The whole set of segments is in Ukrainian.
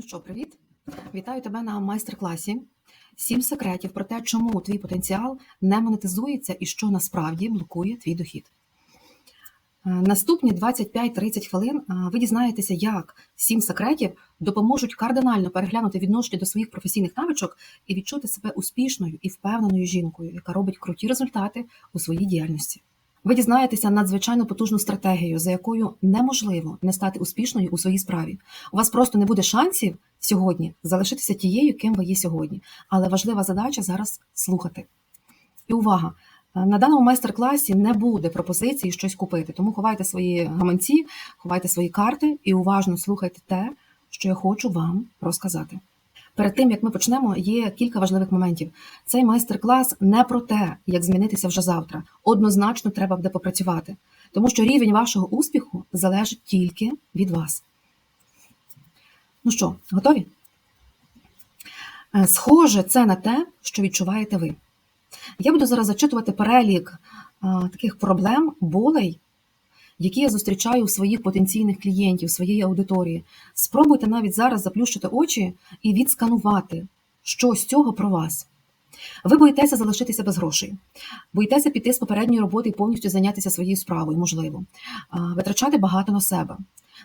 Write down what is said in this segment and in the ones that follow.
Ну що, привіт! Вітаю тебе на майстер-класі. Сім секретів про те, чому твій потенціал не монетизується і що насправді блокує твій дохід. Е, Наступні 25-30 хвилин е, ви дізнаєтеся, як сім секретів допоможуть кардинально переглянути відношення до своїх професійних навичок і відчути себе успішною і впевненою жінкою, яка робить круті результати у своїй діяльності. Ви дізнаєтеся надзвичайно потужну стратегію, за якою неможливо не стати успішною у своїй справі. У вас просто не буде шансів сьогодні залишитися тією, ким ви є сьогодні. Але важлива задача зараз слухати. І увага! На даному майстер-класі не буде пропозиції щось купити, тому ховайте свої гаманці, ховайте свої карти і уважно слухайте те, що я хочу вам розказати. Перед тим як ми почнемо, є кілька важливих моментів. Цей майстер-клас не про те, як змінитися вже завтра. Однозначно треба буде попрацювати, тому що рівень вашого успіху залежить тільки від вас. Ну що, готові? Е, Схоже, це на те, що відчуваєте ви. Я буду зараз зачитувати перелік а, таких проблем, болей, які я зустрічаю у своїх потенційних клієнтів, своєї аудиторії. Спробуйте навіть зараз заплющити очі і відсканувати, що з цього про вас. Ви боїтеся залишитися без грошей, боїтеся піти з попередньої роботи і повністю зайнятися своєю справою, можливо, витрачати багато на себе.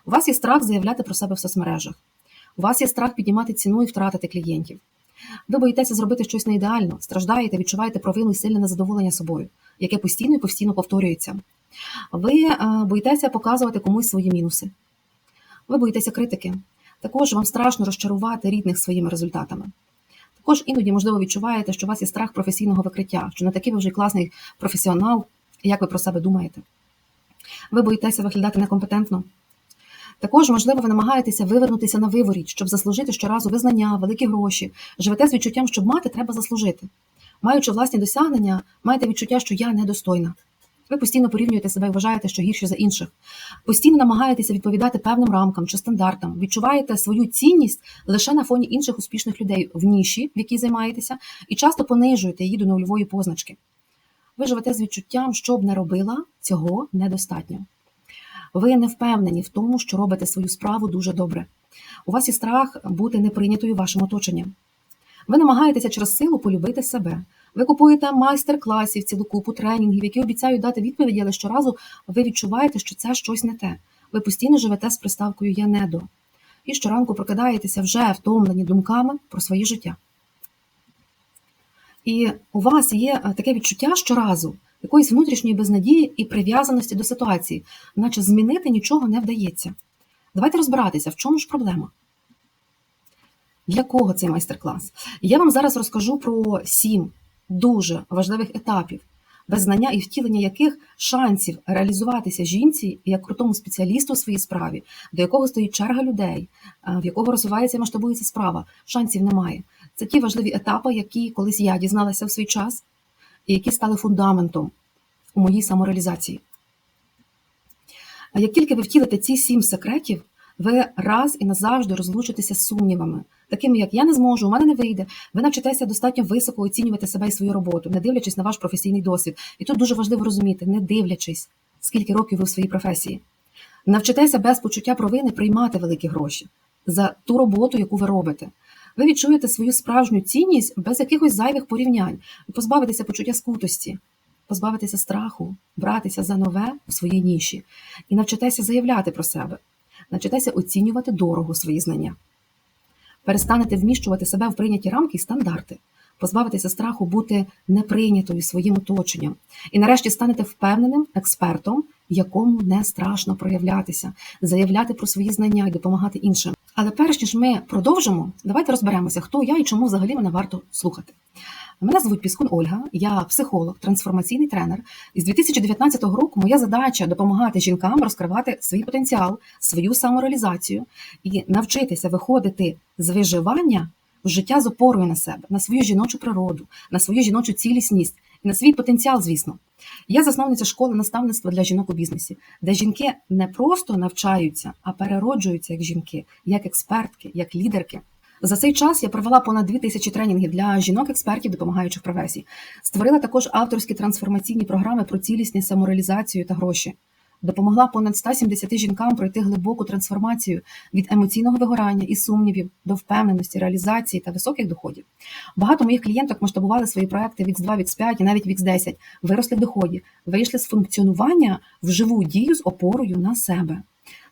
У вас є страх заявляти про себе в соцмережах. У вас є страх піднімати ціну і втратити клієнтів. Ви боїтеся зробити щось не ідеально, страждаєте, відчуваєте провину і сильне незадоволення собою, яке постійно і постійно повторюється. Ви е, боїтеся показувати комусь свої мінуси. Ви боїтеся критики. Також вам страшно розчарувати рідних своїми результатами. Також іноді, можливо, відчуваєте, що у вас є страх професійного викриття, що не такий ви вже класний професіонал, як ви про себе думаєте. Ви боїтеся виглядати некомпетентно. Також, можливо, ви намагаєтеся вивернутися на виворіт, щоб заслужити щоразу визнання, великі гроші. Живете з відчуттям, щоб мати, треба заслужити. Маючи власні досягнення, маєте відчуття, що я недостойна. Ви постійно порівнюєте себе і вважаєте, що гірше за інших. Постійно намагаєтеся відповідати певним рамкам чи стандартам. Відчуваєте свою цінність лише на фоні інших успішних людей в ніші, в якій займаєтеся, і часто понижуєте її до нульової позначки. Ви живете з відчуттям, що б не робила, цього недостатньо. Ви не впевнені в тому, що робите свою справу дуже добре. У вас є страх бути неприйнятою вашим оточенням. Ви намагаєтеся через силу полюбити себе. Ви купуєте майстер-класів, цілу купу тренінгів, які обіцяють дати відповіді, але щоразу ви відчуваєте, що це щось не те. Ви постійно живете з приставкою Я не до. І щоранку прокидаєтеся вже втомлені думками про своє життя. І у вас є е, таке відчуття щоразу, якоїсь внутрішньої безнадії і прив'язаності до ситуації, наче змінити нічого не вдається. Давайте розбиратися, в чому ж проблема. Для кого цей майстер-клас? Я вам зараз розкажу про сім дуже важливих етапів, без знання і втілення яких шансів реалізуватися жінці як крутому спеціалісту у своїй справі, до якого стоїть черга людей, в якого розвивається і масштабується справа. Шансів немає. Це ті важливі етапи, які колись я дізналася в свій час, і які стали фундаментом у моїй самореалізації. Як тільки ви втілите ці сім секретів, ви раз і назавжди розлучитеся з сумнівами, такими як я не зможу, у мене не вийде. Ви навчитеся достатньо високо оцінювати себе і свою роботу, не дивлячись на ваш професійний досвід. І тут дуже важливо розуміти, не дивлячись, скільки років ви в своїй професії. Навчитеся без почуття провини приймати великі гроші за ту роботу, яку ви робите. Ви відчуєте свою справжню цінність без якихось зайвих порівнянь, позбавитеся почуття скутості, позбавитеся страху, братися за нове у своїй ніші і навчитеся заявляти про себе, навчитеся оцінювати дорого свої знання. Перестанете вміщувати себе в прийняті рамки і стандарти, позбавитеся страху бути неприйнятою своїм оточенням, і нарешті станете впевненим експертом, якому не страшно проявлятися, заявляти про свої знання і допомагати іншим. Але перш ніж ми продовжимо, давайте розберемося, хто я і чому взагалі мене варто слухати. Мене звуть Піскун Ольга, я психолог, трансформаційний тренер. І з 2019 року моя задача допомагати жінкам розкривати свій потенціал, свою самореалізацію і навчитися виходити з виживання в життя з опорою на себе, на свою жіночу природу, на свою жіночу цілісність і на свій потенціал, звісно. Я засновниця школи наставництва для жінок у бізнесі, де жінки не просто навчаються, а перероджуються як жінки, як експертки, як лідерки. За цей час я провела понад 2 тисячі тренінгів для жінок-експертів, допомагаючих професій. Створила також авторські трансформаційні програми про цілісність, самореалізацію та гроші. допомогла понад 170 жінкам пройти глибоку трансформацію від емоційного вигорання і сумнівів до впевненості, реалізації та високих доходів. Багато моїх клієнток масштабували свої проекти від 2 від 5 і навіть від 10 виросли в доході, вийшли з функціонування в живу дію з опорою на себе.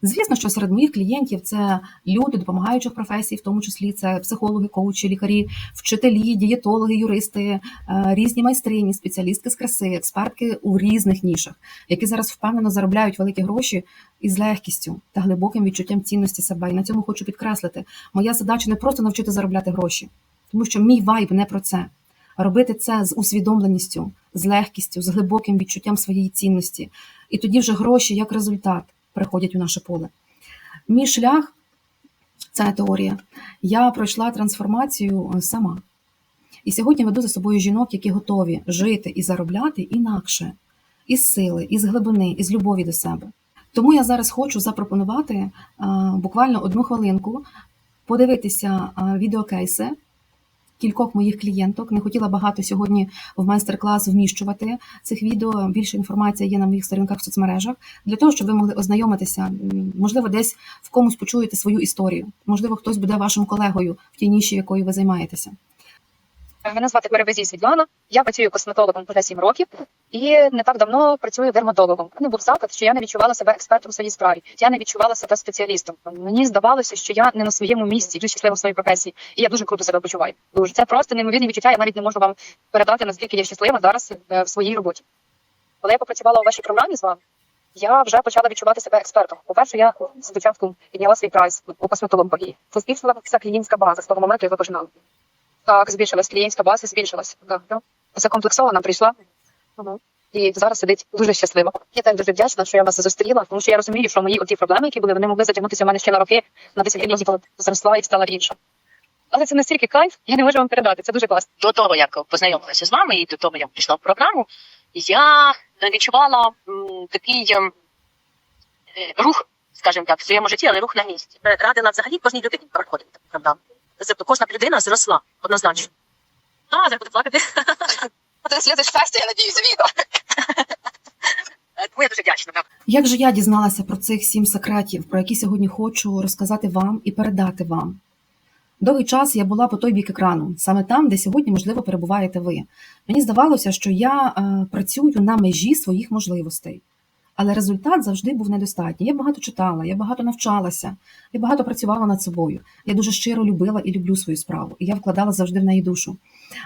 Звісно, що серед моїх клієнтів це люди допомагаючих професій, в тому числі це психологи, коучі, лікарі, вчителі, дієтологи, юристи, е, різні майстрині, спеціалістки з краси, експертки у різних нішах, які зараз впевнено заробляють великі гроші із легкістю та глибоким відчуттям цінності себе. І на цьому хочу підкреслити: моя задача не просто навчити заробляти гроші, тому що мій вайб не про це. Робити це з усвідомленістю, з легкістю, з глибоким відчуттям своєї цінності. І тоді вже гроші як результат приходять у наше поле. Мій шлях це теорія. Я пройшла трансформацію е, сама. І сьогодні веду за собою жінок, які готові жити і заробляти інакше, із сили, із глибини, із любові до себе. Тому я зараз хочу запропонувати а, буквально одну хвилинку подивитися а, відеокейси кількох моїх клієнток. Не хотіла багато сьогодні в майстер-клас вміщувати цих відео. Більше інформації є на моїх сторінках в соцмережах для того, щоб ви могли ознайомитися. Можливо, десь в комусь почуєте свою історію. Можливо, хтось буде вашим колегою в тій ніші, якою ви займаєтеся. Мене звати Перевезій Світлана. Я працюю косметологом вже 7 років і не так давно працюю дерматологом. У мене був запит, що я не відчувала себе експертом в своїй справі. Я не відчувала себе спеціалістом. Мені здавалося, що я не на своєму місці, дуже щаслива в своїй професії, і я дуже круто себе почуваю. Дуже це просто неймовірні відчуття. Я навіть не можу вам передати наскільки я щаслива зараз е, в своїй роботі. Коли я попрацювала у вашій програмі з вами, я вже почала відчувати себе експертом. По-перше, я спочатку підняла свій прайс у косметології. Це збільшилася клієнтська база з того моменту, як ви починали. Так, збільшилась клієнтська база, збільшилась. Так, так. Закомплексована прийшла. Угу. І зараз сидить дуже щаслива. Я так дуже вдячна, що я вас зустріла, тому що я розумію, що мої оті проблеми, які були, вони могли затягнутися в мене ще на роки, на 10 років, коли зросла і стала інша. Але це настільки кайф, я не можу вам передати. Це дуже класно. до того, як познайомилася з вами, і до того, як пішла в програму, я відчувала м, такий ем, е, рух, скажімо так, в своєму житті, але рух на місці. Е, Радила взагалі кожній людині проходити програму. Тобто кожна людина зросла однозначно. А, зараз буду плакати. Ти слідиш щастя, я надіюся, відео. Е, Тому я дуже вдячна. Так. Як же я дізналася про цих сім секретів, про які сьогодні хочу розказати вам і передати вам? Довгий час я була по той бік екрану, саме там, де сьогодні, можливо, перебуваєте ви. Мені здавалося, що я е, працюю на межі своїх можливостей, але результат завжди був недостатній. Я багато читала, я багато навчалася, я багато працювала над собою. Я дуже щиро любила і люблю свою справу, і я вкладала завжди в неї душу.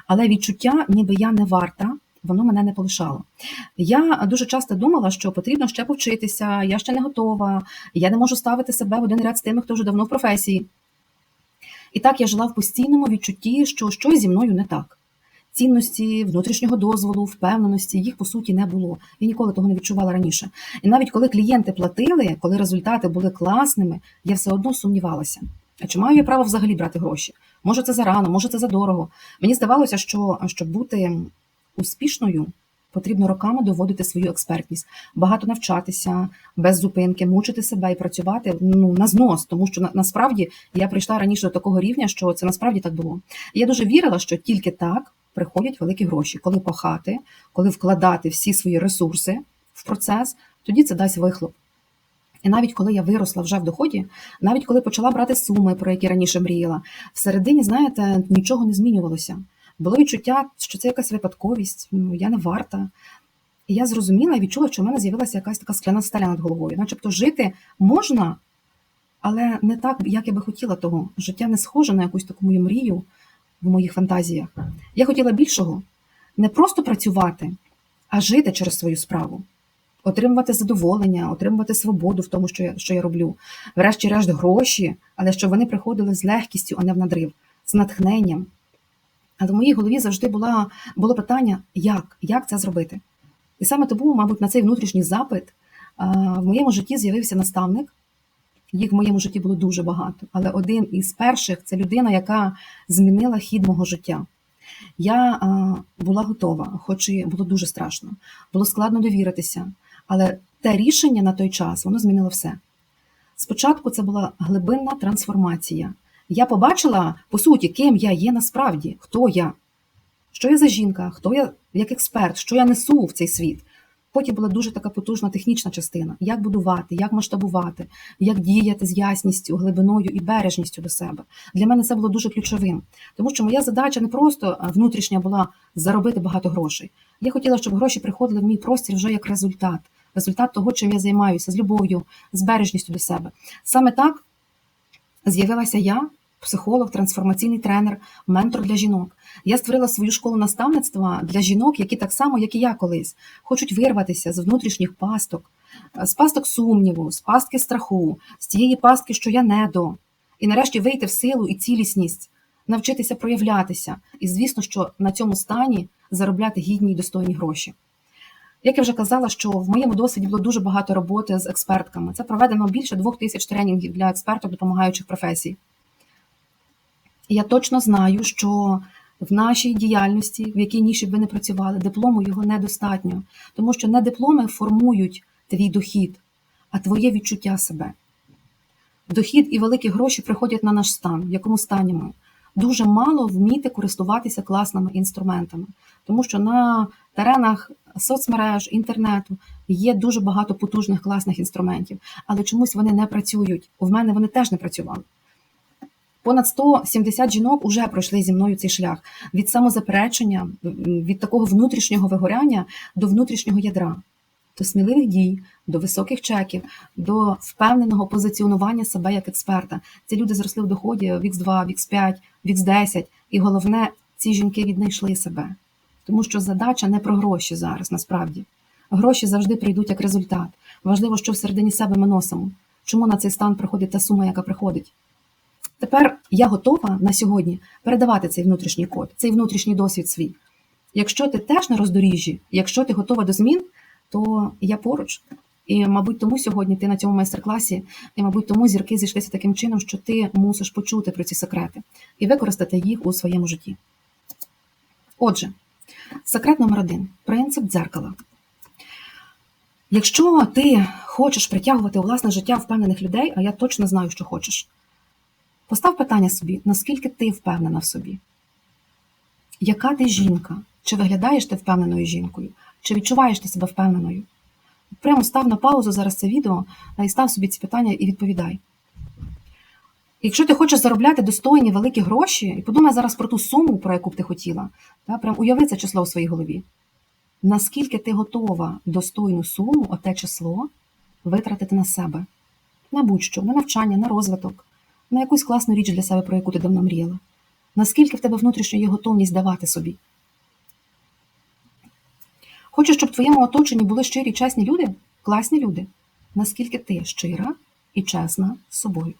Але відчуття, ніби я не варта, воно мене не полишало. Я дуже часто думала, що потрібно ще повчитися, я ще не готова, я не можу ставити себе в один ряд з тими, хто вже давно в професії. І так я жила в постійному відчутті, що щось зі мною не так. Цінності, внутрішнього дозволу, впевненості їх по суті не було. Я ніколи того не відчувала раніше. І навіть коли клієнти платили, коли результати були класними, я все одно сумнівалася. А чи маю я право взагалі брати гроші? Може, це зарано, може, це задорого. Мені здавалося, що щоб бути успішною, потрібно роками доводити свою експертність, багато навчатися без зупинки, мучити себе і працювати ну на знос, тому що на, насправді я прийшла раніше до такого рівня, що це насправді так було. Я дуже вірила, що тільки так приходять великі гроші, коли пахати, коли вкладати всі свої ресурси в процес, тоді це дасть вихлоп. І навіть коли я виросла вже в доході, навіть коли почала брати суми, про які раніше мріяла, всередині, знаєте, нічого не змінювалося. Було відчуття, що це якась випадковість, ну, я не варта. І я зрозуміла і відчула, що в мене з'явилася якась така скляна стеля над головою. Начебто жити можна, але не так, як я би хотіла того. Життя не схоже на якусь таку мою мрію в моїх фантазіях. Я хотіла більшого не просто працювати, а жити через свою справу, отримувати задоволення, отримувати свободу в тому, що я, що я роблю. Врешті-решт, гроші, але щоб вони приходили з легкістю, а не в надрив, з натхненням. Але в моїй голові завжди була, було питання, як, як це зробити. І саме тому, мабуть, на цей внутрішній запит в моєму житті з'явився наставник. Їх в моєму житті було дуже багато, але один із перших це людина, яка змінила хід мого життя. Я була готова, хоч і було дуже страшно, було складно довіритися, але те рішення на той час воно змінило все. Спочатку це була глибинна трансформація. Я побачила, по суті, ким я є насправді, хто я, що я за жінка, хто я як експерт, що я несу в цей світ. Потім була дуже така потужна технічна частина: як будувати, як масштабувати, як діяти з ясністю, глибиною і бережністю до себе. Для мене це було дуже ключовим, тому що моя задача не просто внутрішня була заробити багато грошей. Я хотіла, щоб гроші приходили в мій простір вже як результат, результат того, чим я займаюся, з любов'ю, з бережністю до себе. Саме так з'явилася я, психолог, трансформаційний тренер, ментор для жінок. Я створила свою школу наставництва для жінок, які так само, як і я колись, хочуть вирватися з внутрішніх пасток, з пасток сумніву, з пастки страху, з тієї пастки, що я недо, і нарешті вийти в силу і цілісність, навчитися проявлятися. І звісно, що на цьому стані заробляти гідні і достойні гроші. Як я вже казала, що в моєму досвіді було дуже багато роботи з експертками. Це проведено більше двох тисяч тренінгів для експертів допомагаючих професій. Я точно знаю, що в нашій діяльності, в якій ніші б ви не працювали, диплому його недостатньо, тому що не дипломи формують твій дохід, а твоє відчуття себе. Дохід і великі гроші приходять на наш стан, в якому стані ми. Дуже мало вміти користуватися класними інструментами, тому що на теренах соцмереж, інтернету є дуже багато потужних класних інструментів, але чомусь вони не працюють. У мене вони теж не працювали. Понад 170 жінок вже пройшли зі мною цей шлях від самозаперечення, від такого внутрішнього вигоряння до внутрішнього ядра, до сміливих дій, до високих чеків, до впевненого позиціонування себе як експерта. Ці люди зросли в доході в X2, в X5, в X10, і головне, ці жінки віднайшли себе. Тому що задача не про гроші зараз, насправді. Гроші завжди прийдуть як результат. Важливо, що всередині себе ми носимо. Чому на цей стан приходить та сума, яка приходить? Тепер я готова на сьогодні передавати цей внутрішній код, цей внутрішній досвід свій. Якщо ти теж на роздоріжжі, якщо ти готова до змін, то я поруч. І, мабуть, тому сьогодні ти на цьому майстер-класі, і, мабуть, тому зірки зійшлися таким чином, що ти мусиш почути про ці секрети і використати їх у своєму житті. Отже, секрет номер один принцип дзеркала. Якщо ти хочеш притягувати у власне життя впевнених людей, а я точно знаю, що хочеш, постав питання собі, наскільки ти впевнена в собі? Яка ти жінка? Чи виглядаєш ти впевненою жінкою? Чи відчуваєш ти себе впевненою? Прямо став на паузу зараз це відео і став собі ці питання і відповідай. Якщо ти хочеш заробляти достойні великі гроші, і подумай зараз про ту суму, про яку б ти хотіла, та, прям уяви це число у своїй голові. Наскільки ти готова достойну суму, оте число, витратити на себе? На будь-що, на навчання, на розвиток, на якусь класну річ для себе, про яку ти давно мріяла? Наскільки в тебе внутрішньо є готовність давати собі? Хочеш, щоб в твоєму оточенні були щирі, чесні люди, класні люди, наскільки ти щира і чесна з собою.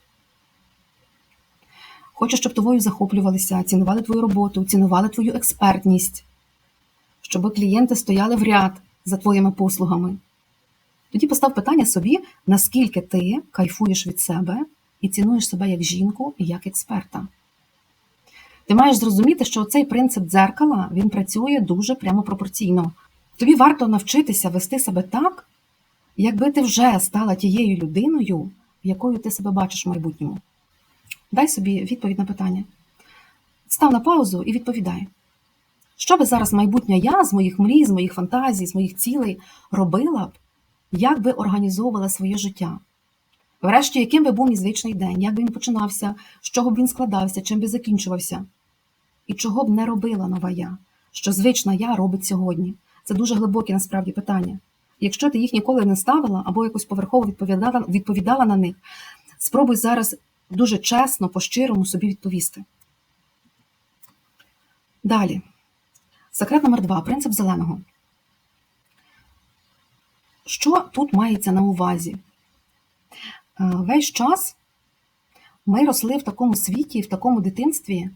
Хочеш, щоб тобою захоплювалися, цінували твою роботу, цінували твою експертність, щоб клієнти стояли в ряд за твоїми послугами. Тоді постав питання собі, наскільки ти кайфуєш від себе і цінуєш себе як жінку і як експерта. Ти маєш зрозуміти, що цей принцип дзеркала він працює дуже прямо пропорційно. Тобі варто навчитися вести себе так, якби ти вже стала тією людиною, якою ти себе бачиш в майбутньому. Дай собі відповідь на питання. Став на паузу і відповідай. Що би зараз майбутня я з моїх мрій, з моїх фантазій, з моїх цілей робила б, як би організовувала своє життя? Врешті, яким би був мій звичний день, як би він починався, з чого б він складався, чим би закінчувався? І чого б не робила нова я, що звична я робить сьогодні? Це дуже глибокі насправді питання. Якщо ти їх ніколи не ставила або якось поверхово відповідала, відповідала на них, спробуй зараз дуже чесно, по-щирому собі відповісти. Далі. Секрет номер два. Принцип зеленого. Що тут мається на увазі? Е, Весь час ми росли в такому світі, в такому дитинстві,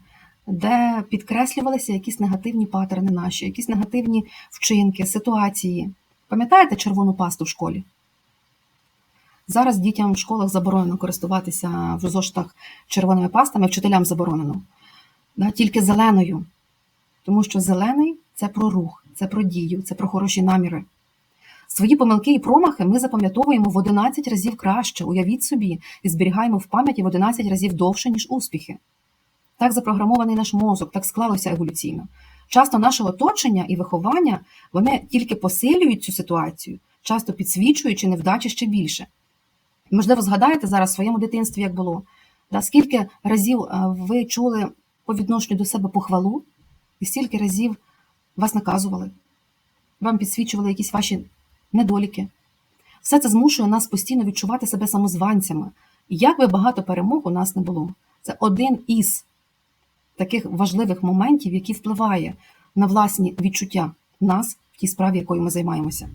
де підкреслювалися якісь негативні патерни наші, якісь негативні вчинки, ситуації. Пам'ятаєте червону пасту в школі? Зараз дітям в школах заборонено користуватися в зоштах червоними пастами, вчителям заборонено. Тільки зеленою. Тому що зелений це про рух, це про дію, це про хороші наміри. Свої помилки і промахи ми запам'ятовуємо в 11 разів краще, уявіть собі, і зберігаємо в пам'яті в 11 разів довше, ніж успіхи. Так запрограмований наш мозок, так склалося еволюційно, Часто наше оточення і виховання вони тільки посилюють цю ситуацію, часто підсвічуючи невдачі ще більше. Можливо, згадаєте зараз в своєму дитинстві, як було. Да, скільки разів е, ви чули по відношенню до себе похвалу, і стільки разів вас наказували, вам підсвічували якісь ваші недоліки. Все це змушує нас постійно відчувати себе самозванцями. І як би багато перемог у нас не було. Це один із таких важливих моментів, який впливає на власні відчуття нас в тій справі, якою ми займаємося.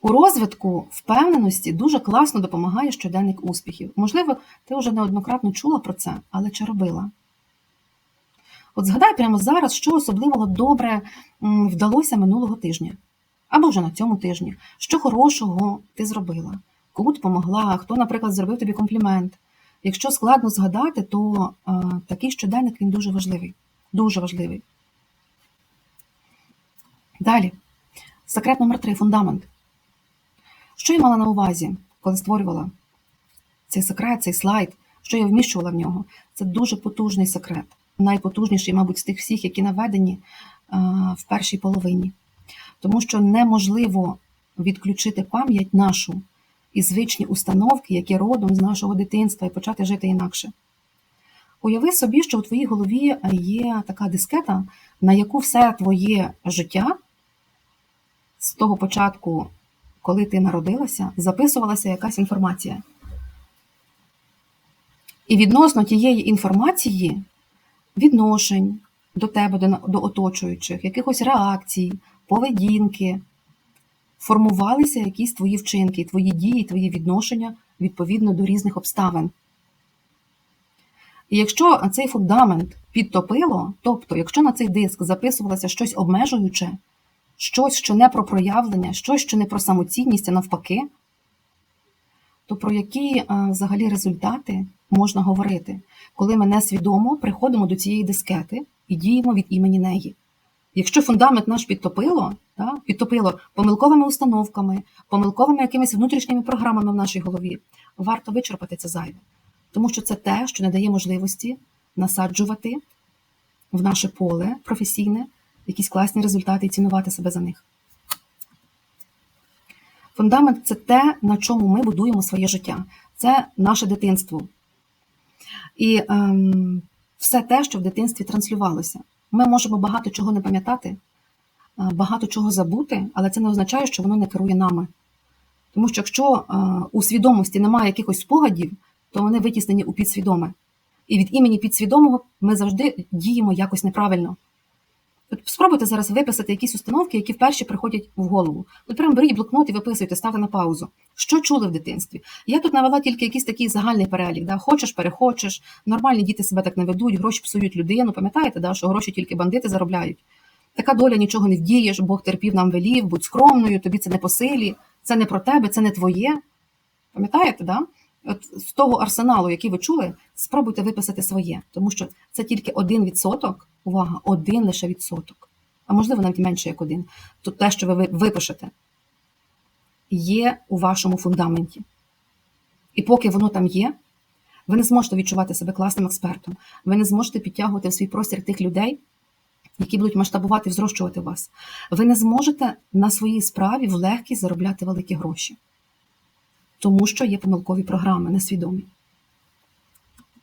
У розвитку впевненості дуже класно допомагає щоденник успіхів. Можливо, ти вже неоднократно чула про це, але чи робила? От згадай прямо зараз, що особливого добре вдалося минулого тижня, або вже на цьому тижні, що хорошого ти зробила, кому допомогла, хто, наприклад, зробив тобі комплімент. Якщо складно згадати, то е, такий щоденник він дуже важливий. Дуже важливий. Далі. Секрет номер три фундамент. Що я мала на увазі, коли створювала цей секрет, цей слайд, що я вміщувала в нього? Це дуже потужний секрет, найпотужніший, мабуть, з тих всіх, які наведені в першій половині. Тому що неможливо відключити пам'ять нашу і звичні установки, які родом з нашого дитинства, і почати жити інакше. Уяви собі, що у твоїй голові є така дискета, на яку все твоє життя з того початку коли ти народилася, записувалася якась інформація. І відносно тієї інформації, відношень до тебе, до, до оточуючих, якихось реакцій, поведінки, формувалися якісь твої вчинки, твої дії, твої відношення відповідно до різних обставин. І якщо цей фундамент підтопило, тобто, якщо на цей диск записувалося щось обмежуюче, щось, що не про проявлення, щось, що не про самоцінність, а навпаки, то про які а, взагалі результати можна говорити, коли ми несвідомо приходимо до цієї дискети і діємо від імені неї. Якщо фундамент наш підтопило, да, підтопило помилковими установками, помилковими якимись внутрішніми програмами в нашій голові, варто вичерпати це зайве. Тому що це те, що не дає можливості насаджувати в наше поле професійне якісь класні результати і цінувати себе за них. Фундамент це те, на чому ми будуємо своє життя. Це наше дитинство. І ем, все те, що в дитинстві транслювалося. Ми можемо багато чого не пам'ятати, е, багато чого забути, але це не означає, що воно не керує нами. Тому що якщо е, у свідомості немає якихось спогадів, то вони витіснені у підсвідоме. І від імені підсвідомого ми завжди діємо якось неправильно. От спробуйте зараз виписати якісь установки, які вперше приходять в голову. От прямо беріть блокнот і виписуйте, ставте на паузу. Що чули в дитинстві? Я тут навела тільки якийсь такий загальний перелік. Да? Хочеш, перехочеш, нормальні діти себе так не ведуть, гроші псують людину. Пам'ятаєте, да? що гроші тільки бандити заробляють. Така доля нічого не вдієш, Бог терпів нам велів, будь скромною, тобі це не по силі, це не про тебе, це не твоє. Пам'ятаєте, да? От з того арсеналу, який ви чули, спробуйте виписати своє, тому що це тільки один відсоток, увага, один лише відсоток, а можливо навіть менше як один. То те, що ви випишете, є у вашому фундаменті. І поки воно там є, ви не зможете відчувати себе класним експертом, ви не зможете підтягувати в свій простір тих людей, які будуть масштабувати і взрощувати вас. Ви не зможете на своїй справі в легкість заробляти великі гроші тому що є помилкові програми, несвідомі.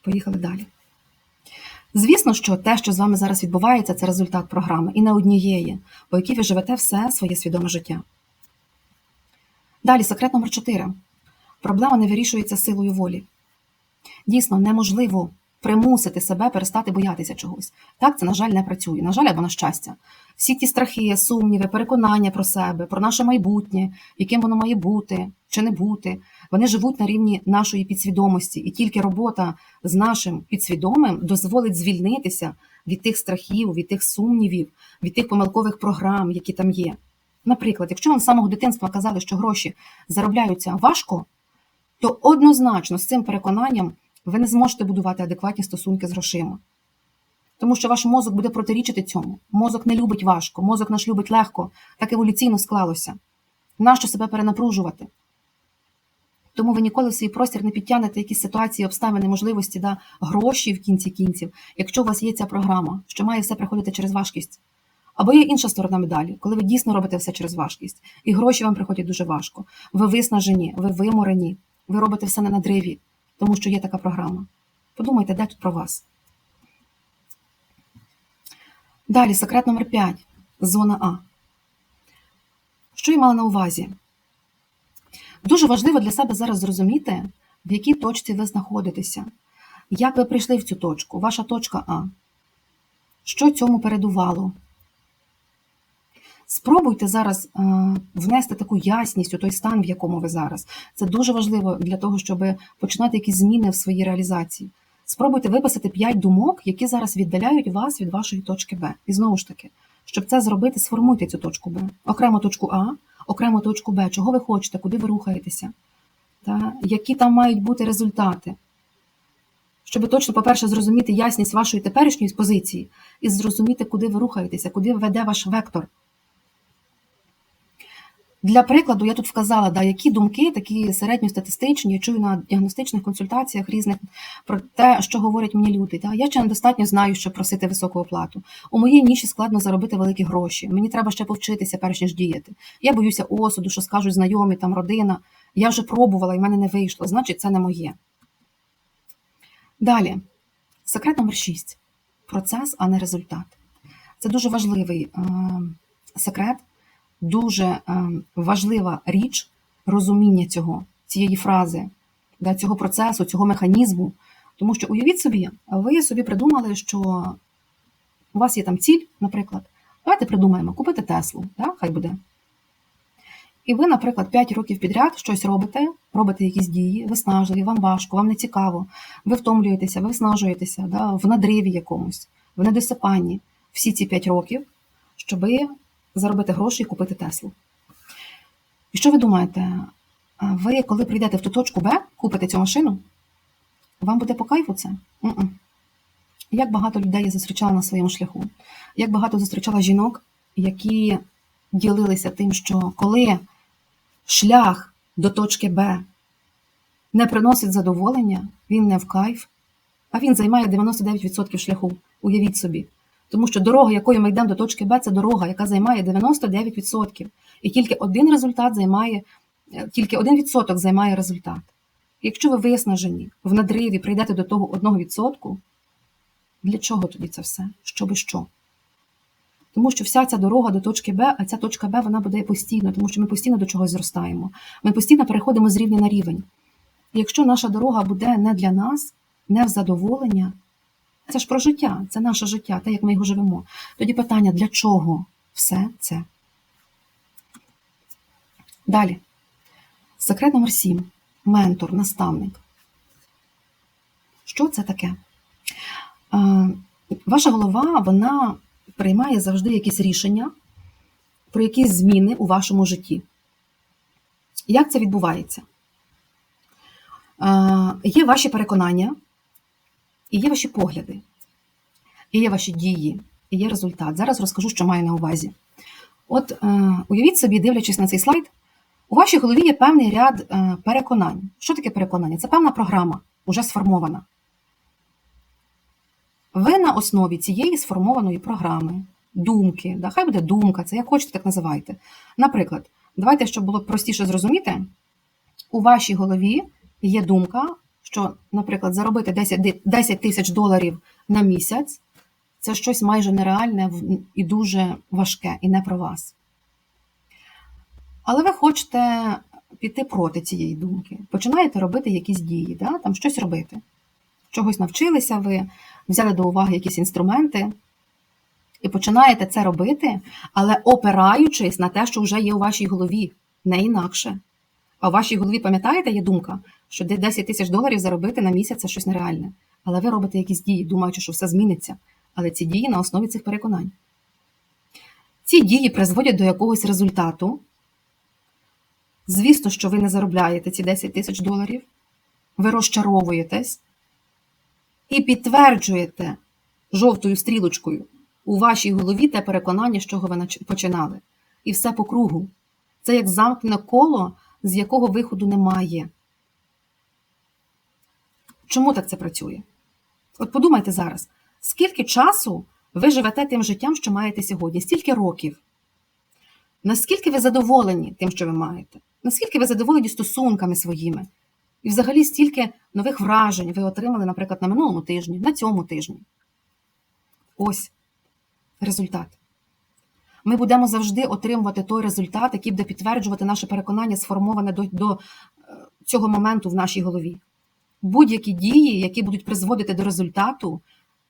Поїхали далі. Звісно, що те, що з вами зараз відбувається, це результат програми і не однієї, по якій ви живете все своє свідоме життя. Далі, секрет номер 4. Проблема не вирішується силою волі. Дійсно, неможливо примусити себе перестати боятися чогось. Так, це, на жаль, не працює. На жаль, або на щастя. Всі ті страхи, сумніви, переконання про себе, про наше майбутнє, яким воно має бути чи не бути, вони живуть на рівні нашої підсвідомості, і тільки робота з нашим підсвідомим дозволить звільнитися від тих страхів, від тих сумнівів, від тих помилкових програм, які там є. Наприклад, якщо вам з самого дитинства казали, що гроші заробляються важко, то однозначно з цим переконанням ви не зможете будувати адекватні стосунки з грошима. Тому що ваш мозок буде протирічити цьому. Мозок не любить важко, мозок наш любить легко, так еволюційно склалося. Нащо себе перенапружувати? Тому ви ніколи в свій простір не підтягнете якісь ситуації, обставини, можливості, да, гроші в кінці кінців, якщо у вас є ця програма, що має все приходити через важкість. Або є інша сторона медалі, коли ви дійсно робите все через важкість, і гроші вам приходять дуже важко. Ви виснажені, ви виморені, ви робите все на надриві, тому що є така програма. Подумайте, де тут про вас. Далі, секрет номер 5. Зона А. Що я мала на увазі? Дуже важливо для себе зараз зрозуміти, в якій точці ви знаходитеся. Як ви прийшли в цю точку, ваша точка А. Що цьому передувало? Спробуйте зараз е, внести таку ясність у той стан, в якому ви зараз. Це дуже важливо для того, щоб починати якісь зміни в своїй реалізації. Спробуйте виписати 5 думок, які зараз віддаляють вас від вашої точки Б. І знову ж таки, щоб це зробити, сформуйте цю точку Б. Окремо точку А, окремо точку Б. Чого ви хочете, куди ви рухаєтеся, та які там мають бути результати. Щоб точно, по-перше, зрозуміти ясність вашої теперішньої позиції і зрозуміти, куди ви рухаєтеся, куди веде ваш вектор. Для прикладу, я тут вказала, да, які думки, такі середньостатистичні, я чую на діагностичних консультаціях різних про те, що говорять мені люди. Да. Я ще недостатньо знаю, що просити високу оплату. У моїй ніші складно заробити великі гроші. Мені треба ще повчитися, перш ніж діяти. Я боюся осуду, що скажуть знайомі, там родина. Я вже пробувала і в мене не вийшло, значить, це не моє. Далі, секрет номер 6. Процес, а не результат. Це дуже важливий е, секрет дуже е, важлива річ розуміння цього, цієї фрази, цього процесу, цього механізму. Тому що уявіть собі, ви собі придумали, що у вас є там ціль, наприклад. Давайте придумаємо, купити Теслу, да, хай буде. І ви, наприклад, 5 років підряд щось робите, робите якісь дії, виснажливі, вам важко, вам не цікаво, ви втомлюєтеся, ви виснажуєтеся да, в надриві якомусь, в недосипанні всі ці 5 років, щоби заробити гроші і купити Теслу. І що ви думаєте? Ви, коли прийдете в ту точку Б, купите цю машину, вам буде по кайфу це? М-м. Як багато людей я зустрічала на своєму шляху, як багато зустрічала жінок, які ділилися тим, що коли шлях до точки Б не приносить задоволення, він не в кайф, а він займає 99% шляху. Уявіть собі. Тому що дорога, якою ми йдемо до точки Б, це дорога, яка займає 99%. І тільки один результат займає, е, тільки один відсоток займає результат. Якщо ви виснажені, в надриві прийдете до того 1%, для чого тоді це все? Щоби що? Тому що вся ця дорога до точки Б, а ця точка Б вона буде постійно, тому що ми постійно до чогось зростаємо. Ми постійно переходимо з рівня на рівень. І якщо наша дорога буде не для нас, не в задоволення, це ж про життя, це наше життя, те, як ми його живемо. Тоді питання, для чого все це? Далі. Секрет номер 7. Ментор, наставник. Що це таке? Е, Ваша голова, вона приймає завжди якісь рішення про якісь зміни у вашому житті. Як це відбувається? Е, Є ваші переконання, і є ваші погляди, і є ваші дії, і є результат. Зараз розкажу, що маю на увазі. От е, уявіть собі, дивлячись на цей слайд, у вашій голові є певний ряд е, переконань. Що таке переконання? Це певна програма, уже сформована. Ви на основі цієї сформованої програми, думки, да, хай буде думка, це як хочете, так називайте. Наприклад, давайте, щоб було простіше зрозуміти, у вашій голові є думка, що, наприклад, заробити 10 10 тисяч доларів на місяць це щось майже нереальне і дуже важке, і не про вас. Але ви хочете піти проти цієї думки, починаєте робити якісь дії, да? там щось робити. Чогось навчилися ви, взяли до уваги якісь інструменти і починаєте це робити, але опираючись на те, що вже є у вашій голові, не інакше. А у вашій голові, пам'ятаєте, є думка, що 10 тисяч доларів заробити на місяць це щось нереальне. Але ви робите якісь дії, думаючи, що все зміниться. Але ці дії на основі цих переконань. Ці дії призводять до якогось результату. Звісно, що ви не заробляєте ці 10 тисяч доларів, ви розчаровуєтесь і підтверджуєте жовтою стрілочкою у вашій голові те переконання, з чого ви починали. І все по кругу. Це як замкнене коло, з якого виходу немає. Чому так це працює? От подумайте зараз, скільки часу ви живете тим життям, що маєте сьогодні? Стільки років? Наскільки ви задоволені тим, що ви маєте? Наскільки ви задоволені стосунками своїми? І взагалі стільки нових вражень ви отримали, наприклад, на минулому тижні, на цьому тижні. Ось результат. Ми будемо завжди отримувати той результат, який буде підтверджувати наше переконання, сформоване до, до е, цього моменту в нашій голові. Будь-які дії, які будуть призводити до результату,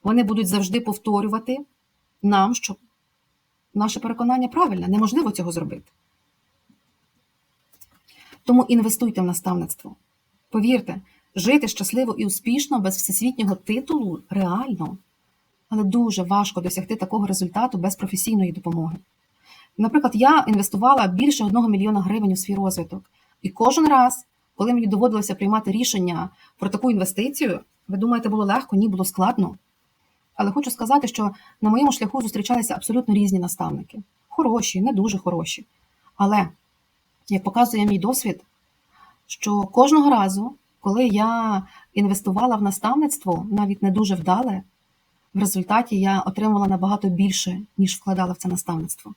вони будуть завжди повторювати нам, що наше переконання правильне, неможливо цього зробити. Тому інвестуйте в наставництво. Повірте, жити щасливо і успішно без всесвітнього титулу реально, але дуже важко досягти такого результату без професійної допомоги. Наприклад, я інвестувала більше одного мільйона гривень у свій розвиток. І кожен раз, коли мені доводилося приймати рішення про таку інвестицію, ви думаєте, було легко? Ні, було складно. Але хочу сказати, що на моєму шляху зустрічалися абсолютно різні наставники. Хороші, не дуже хороші. Але, як показує мій досвід, що кожного разу, коли я інвестувала в наставництво, навіть не дуже вдале, в результаті я отримала набагато більше, ніж вкладала в це наставництво.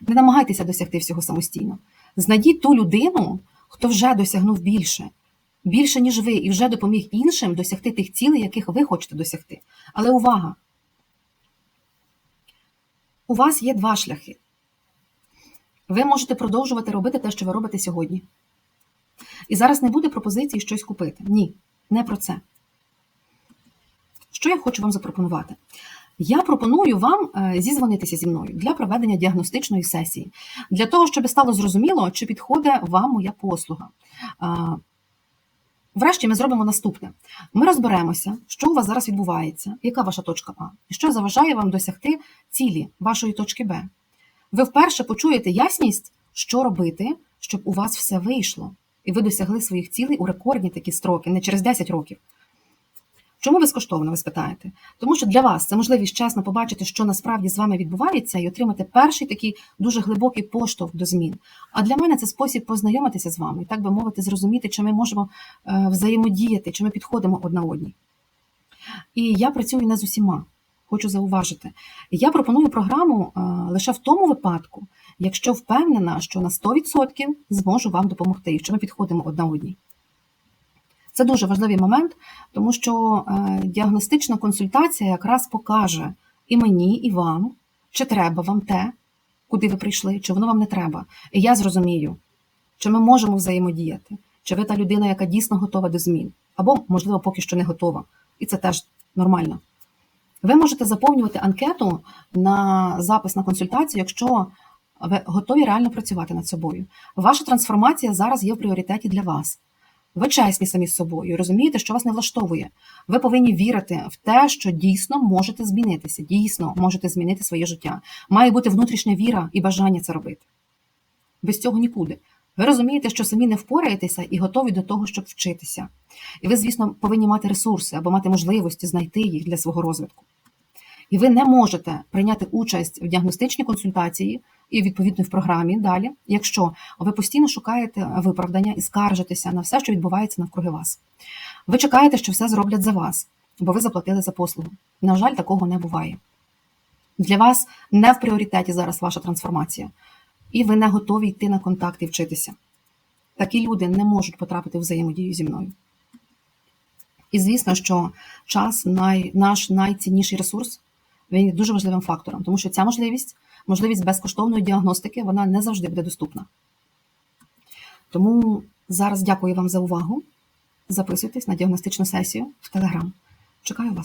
Не намагайтеся досягти всього самостійно. Знайдіть ту людину, хто вже досягнув більше, більше, ніж ви, і вже допоміг іншим досягти тих цілей, яких ви хочете досягти. Але увага! У вас є два шляхи. Ви можете продовжувати робити те, що ви робите сьогодні. І зараз не буде пропозиції щось купити. Ні, не про це. Що я хочу вам запропонувати? Я пропоную вам е, зізвонитися зі мною для проведення діагностичної сесії, для того, щоб стало зрозуміло, чи підходить вам моя послуга. Врешті ми зробимо наступне: ми розберемося, що у вас зараз відбувається, яка ваша точка А, і що заважає вам досягти цілі вашої точки Б. Ви вперше почуєте ясність, що робити, щоб у вас все вийшло, і ви досягли своїх цілей у рекордні такі строки, не через 10 років. Чому безкоштовно, ви спитаєте? Тому що для вас це можливість чесно побачити, що насправді з вами відбувається, і отримати перший такий дуже глибокий поштовх до змін. А для мене це спосіб познайомитися з вами, так би мовити, зрозуміти, чи ми можемо е, взаємодіяти, чи ми підходимо одна одній. І я працюю не з усіма. Хочу зауважити. Я пропоную програму е, лише в тому випадку, якщо впевнена, що на 100% зможу вам допомогти, і що ми підходимо одна одній. Це дуже важливий момент, тому що е, діагностична консультація якраз покаже і мені, і вам, чи треба вам те, куди ви прийшли, чи воно вам не треба. І я зрозумію, чи ми можемо взаємодіяти, чи ви та людина, яка дійсно готова до змін, або, можливо, поки що не готова. І це теж нормально. Ви можете заповнювати анкету на запис на консультацію, якщо ви готові реально працювати над собою. Ваша трансформація зараз є в пріоритеті для вас. Ви чесні самі з собою, розумієте, що вас не влаштовує. Ви повинні вірити в те, що дійсно можете змінитися, дійсно можете змінити своє життя. Має бути внутрішня віра і бажання це робити. Без цього нікуди. Ви розумієте, що самі не впораєтеся і готові до того, щоб вчитися. І ви, звісно, повинні мати ресурси або мати можливості знайти їх для свого розвитку. І ви не можете прийняти участь в діагностичній консультації і відповідно в програмі далі, якщо ви постійно шукаєте виправдання і скаржитеся на все, що відбувається навкруги вас. Ви чекаєте, що все зроблять за вас, бо ви заплатили за послугу. На жаль, такого не буває. Для вас не в пріоритеті зараз ваша трансформація, і ви не готові йти на контакт і вчитися. Такі люди не можуть потрапити в взаємодію зі мною. І звісно, що час най, наш найцінніший ресурс, він є дуже важливим фактором, тому що ця можливість, можливість безкоштовної діагностики, вона не завжди буде доступна. Тому зараз дякую вам за увагу. Записуйтесь на діагностичну сесію в Телеграм. Чекаю вас.